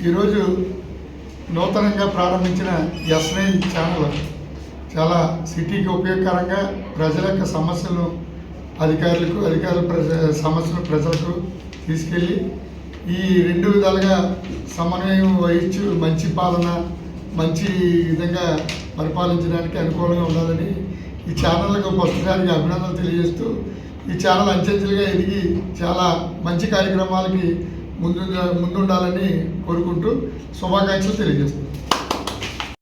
ఈరోజు నూతనంగా ప్రారంభించిన ఎస్ నైన్ ఛానల్ చాలా సిటీకి ఉపయోగకరంగా ప్రజల యొక్క సమస్యలను అధికారులకు అధికారుల ప్రజ సమస్యలు ప్రజలకు తీసుకెళ్ళి ఈ రెండు విధాలుగా సమన్వయం వహించి మంచి పాలన మంచి విధంగా పరిపాలించడానికి అనుకూలంగా ఉండాలని ఈ ఛానల్కి పుస్తకానికి అభినందనలు తెలియజేస్తూ ఈ ఛానల్ అంచెంచెలుగా ఎదిగి చాలా మంచి కార్యక్రమాలకి ముందు ముందుండాలని కోరుకుంటూ శుభాకాంక్షలు తెలియజేస్తున్నాను